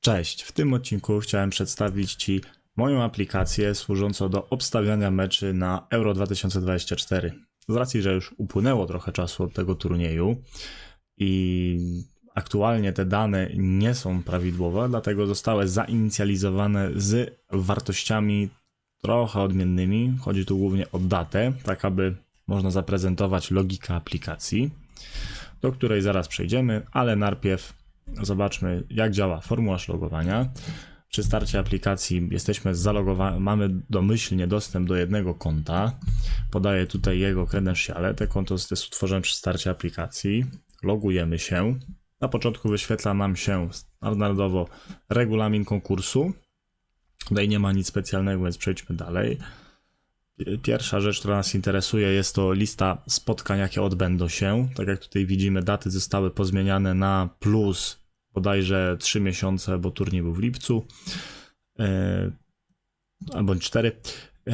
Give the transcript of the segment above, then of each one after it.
Cześć, w tym odcinku chciałem przedstawić Ci moją aplikację służącą do obstawiania meczy na Euro 2024. Z racji, że już upłynęło trochę czasu od tego turnieju i aktualnie te dane nie są prawidłowe, dlatego zostały zainicjalizowane z wartościami trochę odmiennymi. Chodzi tu głównie o datę, tak aby można zaprezentować logikę aplikacji, do której zaraz przejdziemy, ale najpierw zobaczmy, jak działa formularz logowania. Przy starcie aplikacji jesteśmy zalogowani, mamy domyślnie dostęp do jednego konta. Podaję tutaj jego credentiale. Te konto jest utworzone przy starcie aplikacji. Logujemy się. Na początku wyświetla nam się standardowo regulamin konkursu. Tutaj nie ma nic specjalnego, więc przejdźmy dalej. Pierwsza rzecz, która nas interesuje, jest to lista spotkań, jakie odbędą się. Tak jak tutaj widzimy, daty zostały pozmieniane na plus bodajże 3 miesiące, bo turniej był w lipcu, e, albo 4. E,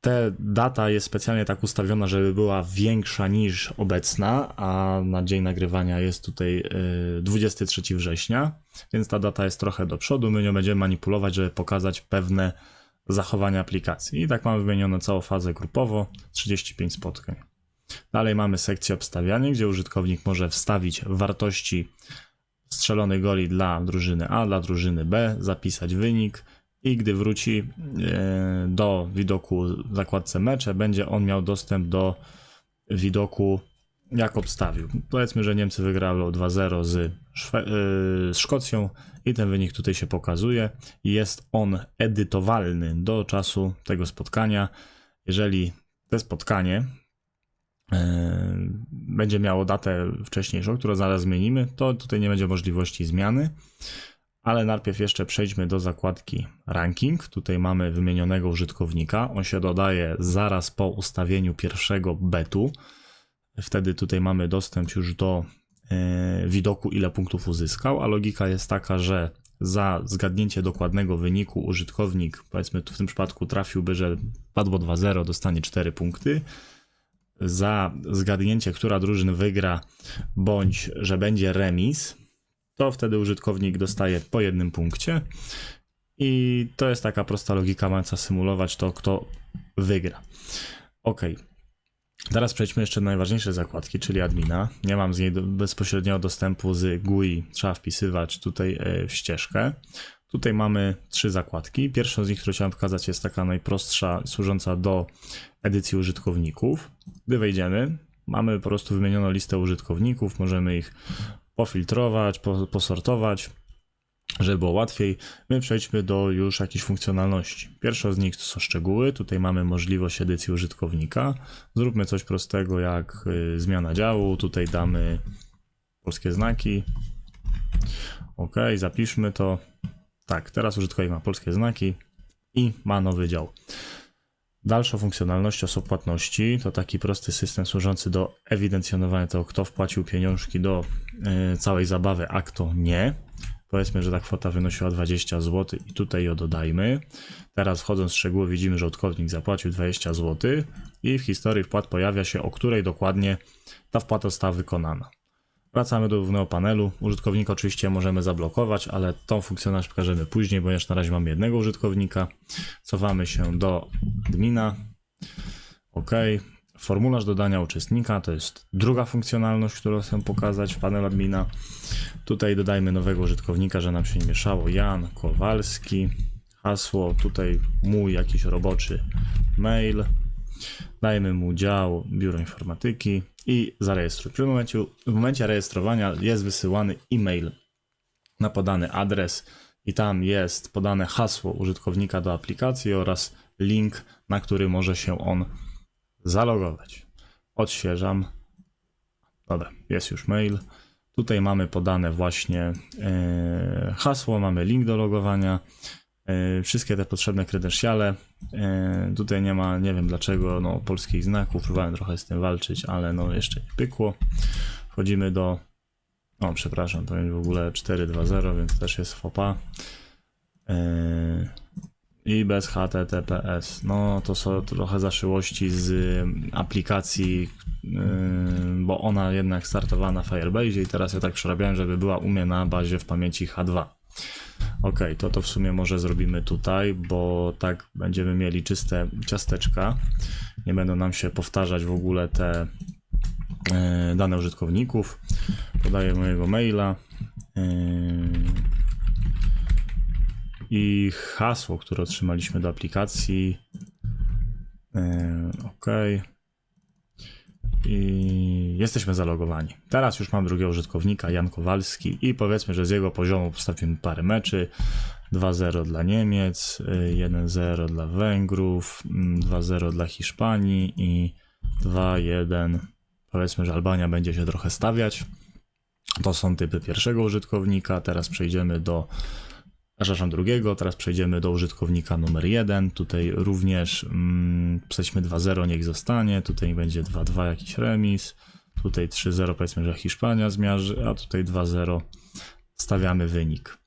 te data jest specjalnie tak ustawiona, żeby była większa niż obecna, a na dzień nagrywania jest tutaj e, 23 września, więc ta data jest trochę do przodu. My nią będziemy manipulować, żeby pokazać pewne zachowania aplikacji. I tak mamy wymienioną całą fazę grupowo, 35 spotkań. Dalej mamy sekcję obstawiania, gdzie użytkownik może wstawić wartości strzelonych goli dla drużyny A, dla drużyny B, zapisać wynik i gdy wróci e, do widoku w zakładce mecze, będzie on miał dostęp do widoku jak obstawił. Powiedzmy, że Niemcy wygrały o 2-0 z, Szwe- e, z Szkocją i ten wynik tutaj się pokazuje. Jest on edytowalny do czasu tego spotkania. Jeżeli to spotkanie będzie miało datę wcześniejszą, którą zaraz zmienimy, to tutaj nie będzie możliwości zmiany. Ale najpierw jeszcze przejdźmy do zakładki ranking. Tutaj mamy wymienionego użytkownika. On się dodaje zaraz po ustawieniu pierwszego betu. Wtedy tutaj mamy dostęp już do e, widoku, ile punktów uzyskał, a logika jest taka, że za zgadnięcie dokładnego wyniku użytkownik, powiedzmy tu w tym przypadku trafiłby, że padło 2-0, dostanie 4 punkty. Za zgadnięcie, która drużyna wygra, bądź że będzie remis, to wtedy użytkownik dostaje po jednym punkcie. I to jest taka prosta logika, mająca symulować to, kto wygra. Ok. Teraz przejdźmy jeszcze do najważniejszej zakładki, czyli admina. Nie mam z niej bezpośredniego dostępu z GUI, trzeba wpisywać tutaj e, w ścieżkę. Tutaj mamy trzy zakładki. Pierwszą z nich, którą chciałem pokazać, jest taka najprostsza, służąca do edycji użytkowników. Gdy wejdziemy, mamy po prostu wymienioną listę użytkowników, możemy ich pofiltrować, po, posortować, żeby było łatwiej. My przejdźmy do już jakichś funkcjonalności. Pierwsza z nich to są szczegóły. Tutaj mamy możliwość edycji użytkownika. Zróbmy coś prostego jak y, zmiana działu. Tutaj damy polskie znaki. OK, zapiszmy to. Tak, teraz użytkownik ma polskie znaki i ma nowy dział. Dalszą funkcjonalnością są płatności. To taki prosty system służący do ewidencjonowania tego, kto wpłacił pieniążki do y, całej zabawy, a kto nie. Powiedzmy, że ta kwota wynosiła 20 zł i tutaj ją dodajmy. Teraz wchodząc w szczegóły widzimy, że użytkownik zapłacił 20 zł i w historii wpłat pojawia się, o której dokładnie ta wpłata została wykonana. Wracamy do głównego panelu. Użytkownika oczywiście możemy zablokować, ale tą funkcjonalność pokażemy później, ponieważ na razie mamy jednego użytkownika. Cofamy się do admina. OK. Formularz dodania uczestnika to jest druga funkcjonalność, którą chcę pokazać w panelu admina. Tutaj dodajmy nowego użytkownika, że nam się nie mieszało. Jan Kowalski. Hasło tutaj mój jakiś roboczy mail. Dajmy mu dział biuro informatyki i zarejestruj. W momencie, w momencie rejestrowania jest wysyłany e-mail na podany adres i tam jest podane hasło użytkownika do aplikacji oraz link, na który może się on zalogować. Odświeżam. Dobra, jest już mail. Tutaj mamy podane właśnie e, hasło, mamy link do logowania, e, wszystkie te potrzebne credentiale. E, tutaj nie ma, nie wiem dlaczego, no, polskich znaków, próbowałem trochę z tym walczyć, ale no jeszcze nie pykło. Wchodzimy do, o przepraszam, to jest w ogóle 4.2.0, więc też jest FOPA. E, i bez HTTPS. No to są trochę zaszyłości z aplikacji, yy, bo ona jednak startowała na Firebase i teraz ja tak przerabiałem, żeby była u mnie na bazie w pamięci H2. Ok, to to w sumie może zrobimy tutaj, bo tak będziemy mieli czyste ciasteczka. Nie będą nam się powtarzać w ogóle te e, dane użytkowników. Podaję mojego maila. e, I hasło, które otrzymaliśmy do aplikacji. E, ok. I jesteśmy zalogowani. Teraz już mam drugiego użytkownika, Jan Kowalski, i powiedzmy, że z jego poziomu postawimy parę meczy. 2-0 dla Niemiec, y, 1-0 dla Węgrów, mm, 2-0 dla Hiszpanii i 2-1. Powiedzmy, że Albania będzie się trochę stawiać. To są typy pierwszego użytkownika. Teraz przejdziemy do przepraszam, drugiego. Teraz przejdziemy do użytkownika numer 1. Tutaj również mm, przejdźmy 2-0, niech zostanie. Tutaj będzie 2-2 jakiś remis. Tutaj 3-0 powiedzmy, że Hiszpania zmiarzy, a tutaj 2-0 stawiamy wynik.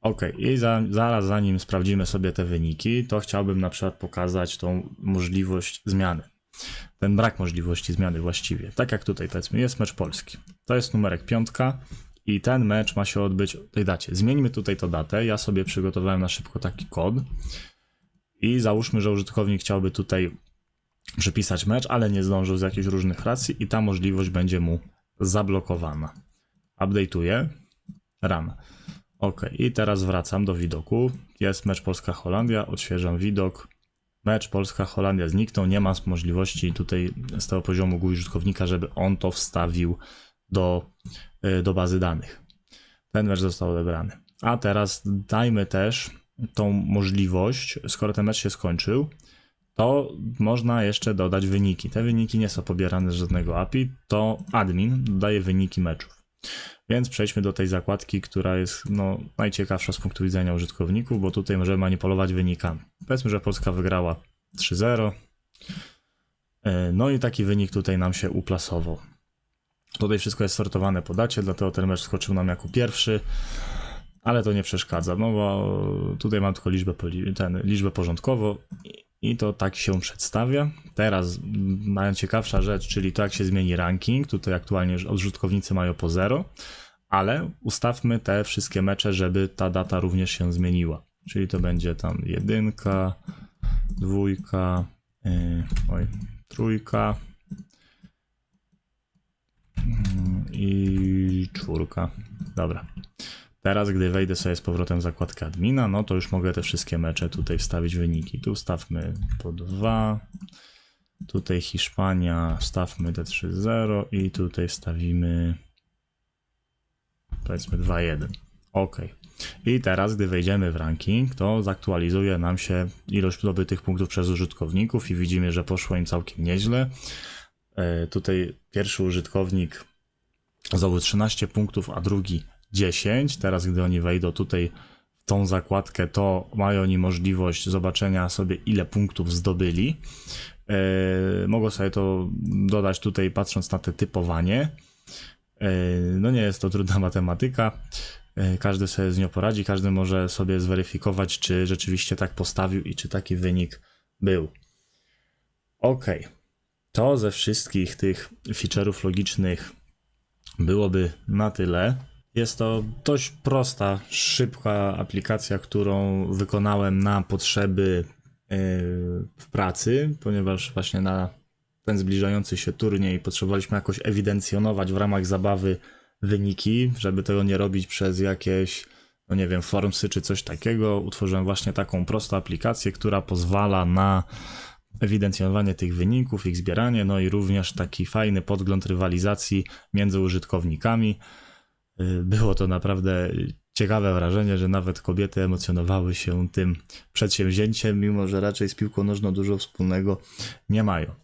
Ok, i za, zaraz zanim sprawdzimy sobie te wyniki, to chciałbym na przykład pokazać tą możliwość zmiany. Ten brak możliwości zmiany właściwie. Tak jak tutaj powiedzmy, jest mecz polski. To jest numerek piątka i ten mecz ma się odbyć o tej dacie. Zmieńmy tutaj tę datę. Ja sobie przygotowałem na szybko taki kod i załóżmy, że użytkownik chciałby tutaj przypisać mecz, ale nie zdążył z jakichś różnych racji i ta możliwość będzie mu zablokowana. Update'uję. Run. Ok, i teraz wracam do widoku. Jest mecz Polska-Holandia, odświeżam widok. Mecz Polska-Holandia zniknął, nie ma możliwości tutaj z tego poziomu użytkownika, żeby on to wstawił do, y, do bazy danych. Ten mecz został odebrany. A teraz dajmy też tą możliwość, skoro ten mecz się skończył, to można jeszcze dodać wyniki. Te wyniki nie są pobierane z żadnego API, to admin dodaje wyniki meczów. Więc przejdźmy do tej zakładki, która jest no, najciekawsza z punktu widzenia użytkowników, bo tutaj możemy manipulować wynikami. Powiedzmy, że Polska wygrała 3-0. E, No i taki wynik tutaj nam się uplasował. Tutaj wszystko jest sortowane po dacie, dlatego ten mecz skoczył nam jako pierwszy, ale to nie przeszkadza, no bo tutaj mam tylko liczbę, ten, liczbę porządkową i- to tak się przedstawia. Teraz najciekawsza rzecz, czyli to jak się zmieni ranking, tutaj aktualnie użytkownicy mają po 0, ale ustawmy te wszystkie mecze, żeby ta data również się zmieniła. Czyli to będzie tam jedynka, dwójka, yy, oj, trójka, i czwórka. Dobra. Teraz, gdy wejdę sobie z powrotem w zakładkę admina, no to już mogę te wszystkie mecze tutaj wstawić wyniki. Tu stawmy po 2. Tutaj Hiszpania, stawmy te 3-0 i tutaj wstawimy powiedzmy 2-1. Ok. I teraz, gdy wejdziemy w ranking, to zaktualizuje nam się ilość zdobytych punktów przez użytkowników i widzimy, że poszło im całkiem nieźle. E, Tutaj pierwszy użytkownik zdobył 13 punktów, a drugi 10. Teraz, gdy oni wejdą tutaj w tą zakładkę, to mają oni możliwość zobaczenia sobie, ile punktów zdobyli. E, Mogą sobie to dodać tutaj, patrząc na te typowanie. E, No nie jest to trudna matematyka. Każdy sobie z nią poradzi, każdy może sobie zweryfikować, czy rzeczywiście tak postawił i czy taki wynik był. Ok. To ze wszystkich tych feature'ów logicznych byłoby na tyle. Jest to dość prosta, szybka aplikacja, którą wykonałem na potrzeby yy, w pracy, ponieważ właśnie na ten zbliżający się turniej potrzebowaliśmy jakoś ewidencjonować w ramach zabawy wyniki, żeby tego nie robić przez jakieś, no nie wiem, formsy czy coś takiego. Utworzyłem właśnie taką prostą aplikację, która pozwala na ewidencjonowanie tych wyników, ich zbieranie, no i również taki fajny podgląd rywalizacji między użytkownikami. Y, Było to naprawdę ciekawe wrażenie, że nawet kobiety emocjonowały się tym przedsięwzięciem, mimo że raczej z piłką nożną dużo wspólnego nie mają.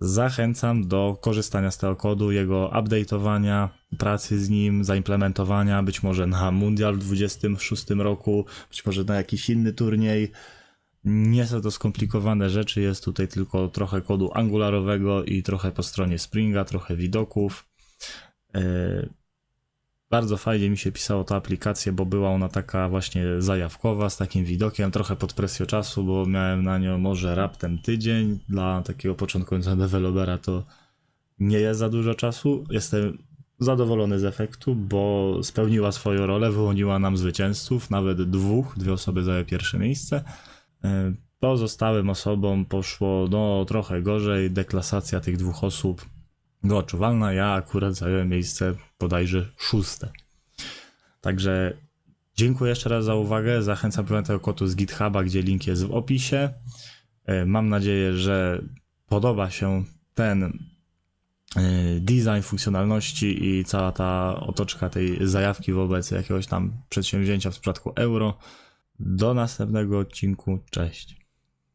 Zachęcam do korzystania z tego kodu, jego update'owania, pracy z nim, zaimplementowania, być może na Mundial w 26 roku, być może na jakiś inny turniej. Nie są to skomplikowane rzeczy, jest tutaj tylko trochę kodu angularowego i trochę po stronie Springa, trochę widoków. Yy, Bardzo fajnie mi się pisało ta aplikacja, bo była ona taka właśnie zajawkowa, z takim widokiem, trochę pod presją czasu, bo miałem na nią może raptem tydzień. Dla takiego początkującego dewelopera to nie jest za dużo czasu. Jestem zadowolony z efektu, bo spełniła swoją rolę, wyłoniła nam zwycięzców, nawet dwóch, dwie osoby zajęły pierwsze miejsce. E, Pozostałym osobom poszło no trochę gorzej, deklasacja tych dwóch osób była ja akurat zająłem miejsce bodajże szóste. Także dziękuję jeszcze raz za uwagę, zachęcam pamiętaj o kotu z GitHuba, gdzie link jest w opisie. E, Mam nadzieję, że podoba się ten e, design funkcjonalności i cała ta otoczka tej zajawki wobec jakiegoś tam przedsięwzięcia w przypadku euro. Do następnego odcinku. Cześć.